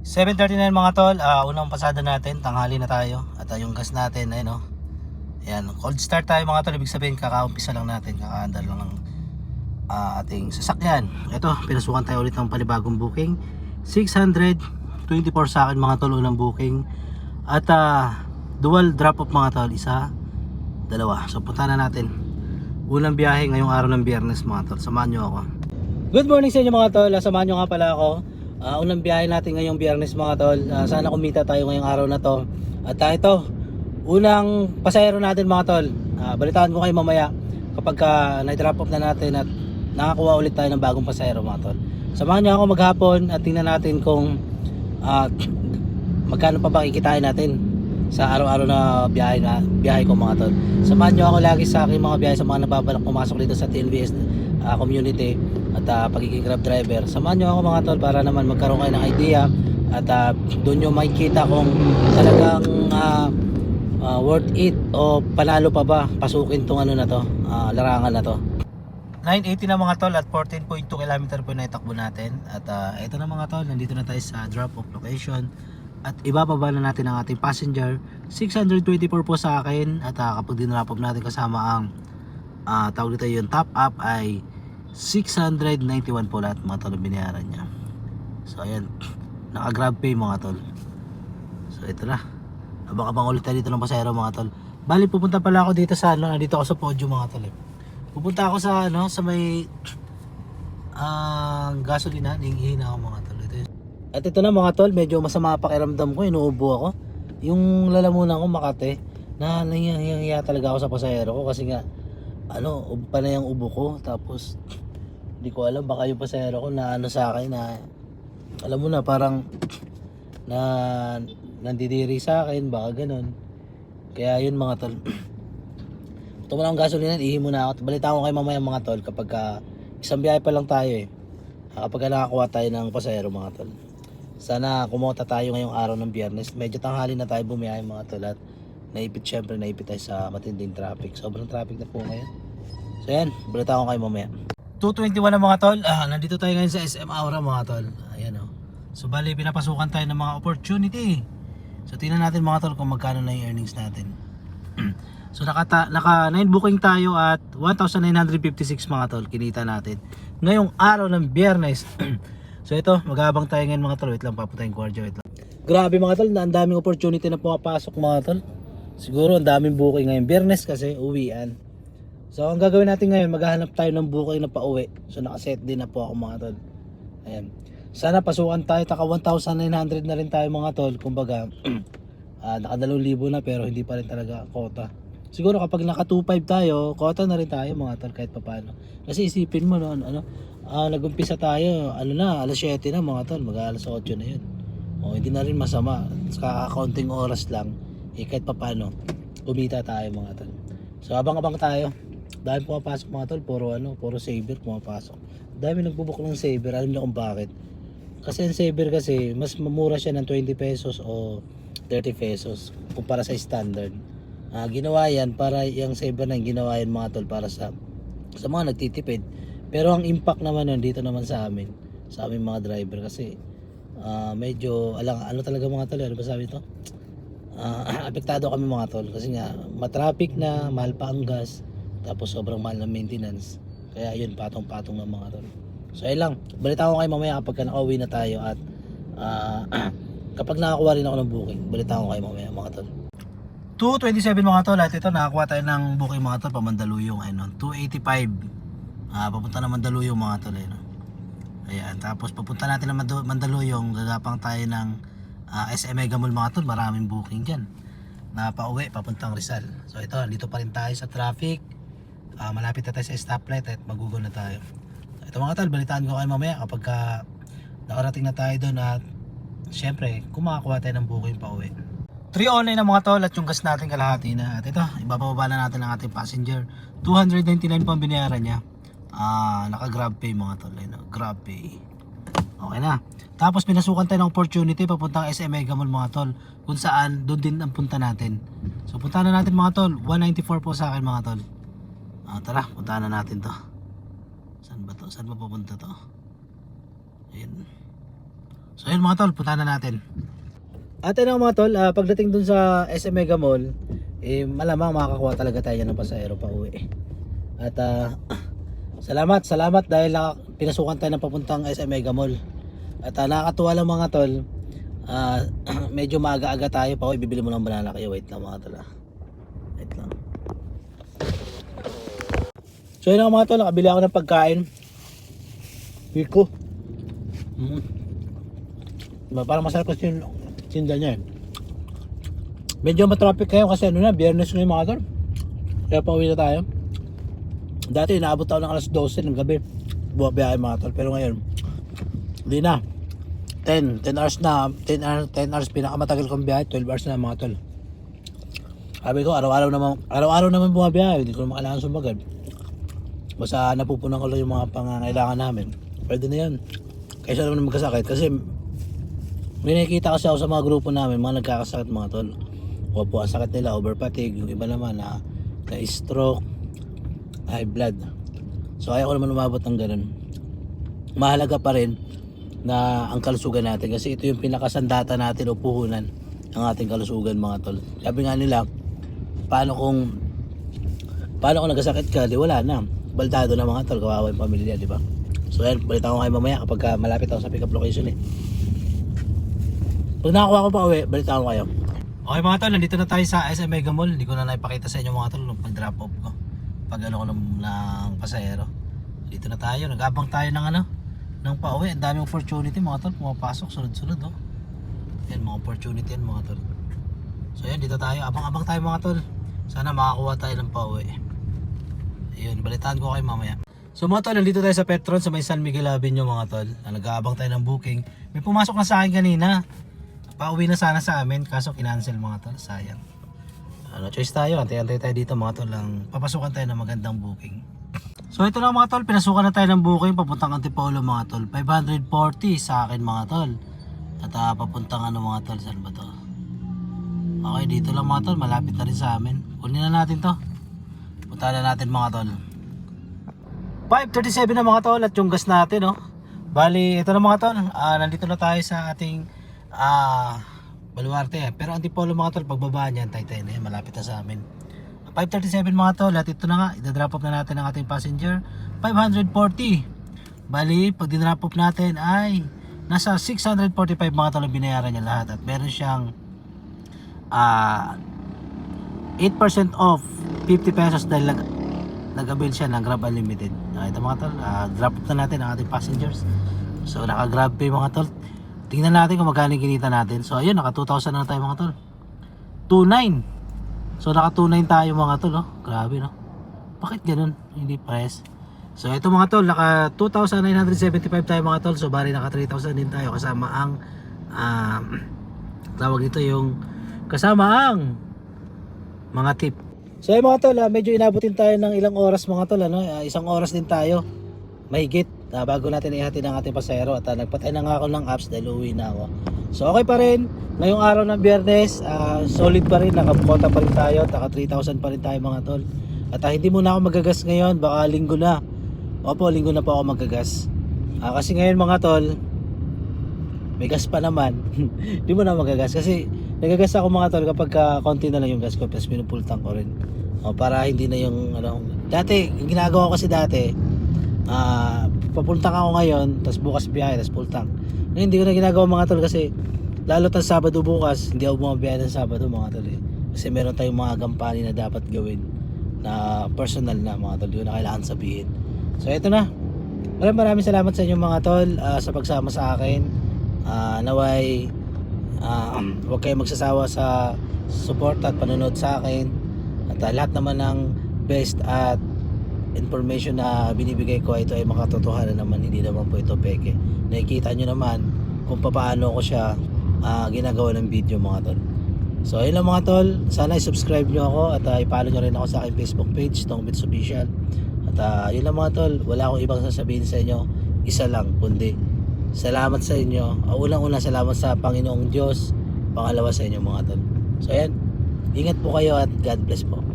7.39 mga tol, ah, unang pasada natin, tanghali na tayo. At ah, yung gas natin, ayun o Ayan, cold start tayo mga tol, ibig sabihin kakaumpisa lang natin, kakaandar lang ng ah, ating sasakyan. Ito, pinasukan tayo ulit ng panibagong booking. 624 sa akin mga tol, unang booking. At ah, dual drop off mga tol, isa, dalawa. So punta na natin. Unang biyahe ngayong araw ng biyernes mga tol, samahan nyo ako. Good morning sa inyo mga tol, Ah, samahan nyo nga pala ako Ah, unang biyahe natin ngayong biyernes mga tol. Ah, sana kumita tayo ngayong araw na to. At uh, ito, unang pasahero natin mga tol. Ah, balitaan ko kayo mamaya kapag ka na-drop off na natin at nakakuha ulit tayo ng bagong pasahero mga tol. Samahan niyo ako maghapon at tingnan natin kung ah, magkano pa ba kikitain natin sa araw-araw na biyahe na biyahe ko mga tol. Samahan niyo ako lagi sa aking mga biyahe sa mga nababalak pumasok dito sa TNBS ah, community at ah, pagiging grab driver. Samahan niyo ako mga tol para naman magkaroon kayo ng idea at ah, doon niyo makikita kung talagang ah, ah, worth it o panalo pa ba pasukin tong ano na to, ah, larangan na to. 980 na mga tol at 14.2 km po na itakbo natin at ah, ito na mga tol nandito na tayo sa drop off location at ibababa na natin ang ating passenger 624 po sa akin at ah, kapag dinrop off natin kasama ang ah, tawag dito yung top up ay 691 po lahat mga tol binayaran niya. So ayan. Naka grab pay mga tol. So ito na. Abang-abang ulit tayo dito ng pasahero mga tol. Bali pupunta pala ako dito sa ano nandito ako sa podium mga tol eh. pupunta ako sa ano sa may ang gasolina. Hihina ako mga tol. Ito at ito na mga tol medyo masama pakiramdam ko inuubo ako. Yung lalamunan ko makate na nangyayang talaga ako sa pasahero ko kasi nga ano, ub pa na yung ubo ko. Tapos hindi ko alam baka yung pasahero ko na ano sa akin na alam mo na parang na nandidiri sa akin baka ganun. Kaya yun mga tol. Ito mo na ang gasolina ihi mo na ako. Balita ko kay mamaya mga tol kapag ka, isang biyahe pa lang tayo eh. Ah, kapag ka nakakuha tayo ng pasahero mga tol. Sana kumota tayo ngayong araw ng biyernes. Medyo tanghali na tayo bumiyahe mga tol at naipit syempre naipit tayo sa matinding traffic. Sobrang traffic na po ngayon. So yan balita ko kayo mamaya. 221 na mga tol. Ah, nandito tayo ngayon sa SM Aura mga tol. Ayan o so bali pinapasukan tayo ng mga opportunity. So tingnan natin mga tol kung magkano na yung earnings natin. So naka, naka 9 booking tayo at 1,956 mga tol kinita natin. Ngayong araw ng biyernes. So ito maghabang tayo ngayon mga tol. Wait lang papuntahin ko wait lang. Grabe mga tol ang daming opportunity na pumapasok mga tol Siguro ang daming booking ngayon. Biyernes kasi, uwian. So, ang gagawin natin ngayon, maghahanap tayo ng booking na pauwi. So, nakaset din na po ako mga tol. Ayan. Sana pasukan tayo, taka 1,900 na rin tayo mga tol. Kumbaga, ah naka 2,000 na pero hindi pa rin talaga kota. Siguro kapag naka 2,500 tayo, kota na rin tayo mga tol kahit papano. Kasi isipin mo no, ano, ah nag-umpisa tayo, ano na, alas 7 na mga tol, mag alas 8 na yun. O, hindi na rin masama. Kakakonting oras lang eh kahit pa paano kumita tayo mga tol. So abang-abang tayo. Dahil pumapasok mga tol. Puro ano puro saver pumapasok. Dami nagbubuk ng saver alam niyo kung bakit? Kasi ang saver kasi mas mamura siya ng 20 pesos o 30 pesos kumpara sa standard. Ah, ginawa yan para yung saver na ginawa yan mga tol para sa sa mga nagtitipid. Pero ang impact naman nun dito naman sa amin sa aming mga driver kasi ah, medyo alang ano talaga mga tol ano ba sabi ito Ah, apektado kami mga tol kasi nga matraffic na, mahal pa ang gas, tapos sobrang mahal ng maintenance. Kaya yun, patong-patong ng mga tol. So ayun lang, balita ko kayo mamaya kapag ka nakauwi na tayo at ah, kapag nakakuha rin ako ng booking, balita ko kayo mamaya mga tol. 227 mga tol at ito nakakuha tayo ng booking mga tol pa Mandaluyong ayun, 285 ah, papunta na Mandaluyong mga tol ayun. Ayan, tapos papunta natin ng Mandaluyong, gagapang tayo ng uh, SM Mega Mall mga tol, maraming booking dyan na pauwi, papuntang Rizal. So ito, dito pa rin tayo sa traffic. Ah, malapit na tayo sa stoplight at magugol na tayo. Ito mga tol, balitaan ko kayo mamaya kapag ka nakarating na tayo doon at syempre, kung makakuha tayo ng booking pauwi. 3 online na mga tol at yung gas natin kalahati na. At ito, ibababa na natin ang ating passenger. 299 po ang binayaran niya. Ah, naka grab pay mga tol. Ayun, grab pay. Okay na. Tapos pinasukan tayo ng opportunity papuntang SM Mega Mall mga tol. Kung saan, doon din ang punta natin. So punta na natin mga tol. 194 po sa akin mga tol. Ah, tara, puntahan na natin to. Saan ba to? Saan ba pupunta to? Ayun. So ayun mga tol, punta na natin. At ayun mga tol, ah, pagdating dun sa SM Mega Mall, eh, malamang makakakuha talaga tayo ng pasahero pa uwi. At ah, salamat, salamat dahil naka- pinasukan tayo ng papuntang SM Mega Mall. At uh, nakakatuwa lang mga tol, ah, medyo maaga-aga tayo pa uwi, bibili mo ng banana kayo. Wait lang mga tol ah. Wait lang. So yun mga tol, nakabili ako ng pagkain. Pico. Mm. Diba, parang masarap kasi yung tinda niya eh. Medyo matraffic kayo kasi ano na, biyernes ngayon mga tol. Kaya pauwi na tayo. Dati inaabot ako ng alas 12 ng gabi. Buwa biyahe mga tol. Pero ngayon, hindi na. 10, 10 hours na. 10 hours, 10 hours pinakamatagal kong biyahe. 12 hours na mga tol. Sabi ko, araw-araw naman, araw-araw naman bumabiyahe. Hindi ko naman kailangan sumagad. Basta napupunan ko lang yung mga pangangailangan namin. Pwede na yan. Kaysa naman magkasakit. Kasi may nakikita kasi ako sa mga grupo namin, mga nagkakasakit mga tol. O po, ang sakit nila, over fatigue. Yung iba naman na, na stroke, high blood. So ayaw ko naman umabot ng ganun. Mahalaga pa rin na ang kalusugan natin kasi ito yung pinakasandata natin o puhunan ng ating kalusugan mga tol. Sabi nga nila, paano kung paano kung nagkasakit ka, di wala na. Baldado na mga tol, kawawa yung pamilya, di ba? So yan, balita ko kayo mamaya kapag ah, malapit ako sa pick up location eh. Pag nakakuha ko pa uwi, balita ko kayo. Okay mga tol, nandito na tayo sa SM Mega Mall. Hindi ko na naipakita sa inyo mga tol nung pag-drop off ko. Pag ano ko ng, ng pasahero. Dito na tayo, nag-abang tayo ng ano, ng pauwi. Ang daming opportunity mga tol, pumapasok sunod-sunod oh. Yan, mga opportunity yan mga tol. So yan, dito tayo. Abang-abang tayo mga tol. Sana makakuha tayo ng pauwi. Ayun, balitaan ko kayo mamaya. So mga tol, nandito tayo sa Petron sa may San Miguel Avenue mga tol. Na nag-aabang tayo ng booking. May pumasok na sa akin kanina. Pauwi na sana sa amin kaso kinancel mga tol. Sayang. Ano choice tayo? Antay-antay tayo dito mga tol. Lang papasukan tayo ng magandang booking. So ito na mga tol, pinasukan na tayo ng booking papuntang Antipolo mga tol. 540 sa akin mga tol. At ah, papuntang ano mga tol, saan ba to? Okay, dito lang mga tol, malapit na rin sa amin. Kunin na natin to. Punta na natin mga tol. 5.37 na mga tol at yung gas natin oh. Bali, ito na mga tol. Ah, nandito na tayo sa ating ah baluarte. Pero Antipolo mga tol, pagbaba niyan, tayo tayo na malapit na sa amin. 5.37 mga tol at ito na nga, idadrop off na natin ang ating passenger. 540. Bali, pag dinrop off natin ay nasa 645 mga tol ang binayaran niya lahat at meron siyang ah 8% off 50 pesos dahil nag nag-avail siya ng Grab Unlimited. Uh, ito mga tol, ah, drop off na natin ang ating passengers. So naka-grab pay mga tol. Tingnan natin kung magkano kinita natin. So ayun, naka 2,000 na tayo mga tol. 2,900. So naka 2,900 tayo mga tol, oh. Grabe no. Bakit ganun? Hindi pares. So ito mga tol, naka 2,975 tayo mga tol. So bali naka 3,000 din tayo kasama ang ah, tawag dito yung kasama ang mga tip. So yung mga tol, ah, medyo inabutin tayo ng ilang oras mga tol, ano? Ah, isang oras din tayo. Mahigit ah, bago natin ihatid ang ating pasahero at ah, nagpatay na nga ako ng apps dahil uwi na ako. So okay pa rin. Ngayong araw ng biyernes, ah, solid pa rin. Nakabukota pa rin tayo. Taka 3,000 pa rin tayo mga tol. At ah, hindi muna ako magagas ngayon. Baka linggo na. Opo, linggo na po ako magagas. Ah, kasi ngayon mga tol, may gas pa naman. Hindi mo na magagas kasi nagagas ako mga tol kapag ka konti na lang yung gas ko tapos pinupultang ko rin. O, para hindi na yung ano. Dati, yung ginagawa ko kasi dati, ah papultang ako ngayon, tapos bukas biyahe, tapos pultang. Ngayon hindi ko na ginagawa mga tol kasi lalo tas Sabado bukas, hindi ako bumabiyahe ng Sabado mga tol eh. Kasi meron tayong mga gampani na dapat gawin na personal na mga tol, ko na kailangan sabihin. So ito na. Maraming maraming salamat sa inyo mga tol ah, sa pagsama sa akin. Ah, naway ah, huwag kayong magsasawa sa support at panonood sa akin. At ah, lahat naman ng best at information na binibigay ko ito ay makatotohanan naman hindi naman po ito peke. Nakikita nyo naman kung paano ko siya ah, ginagawa ng video mga tol. So ayun lang mga tol. Sana i-subscribe nyo ako at uh, i-follow nyo rin ako sa aking Facebook page Tong Bits Official. At uh, lang mga tol. Wala akong ibang sasabihin sa inyo. Isa lang kundi salamat sa inyo. Uh, unang una salamat sa Panginoong Diyos. Pangalawa sa inyo mga tol. So ayan. Ingat po kayo at God bless po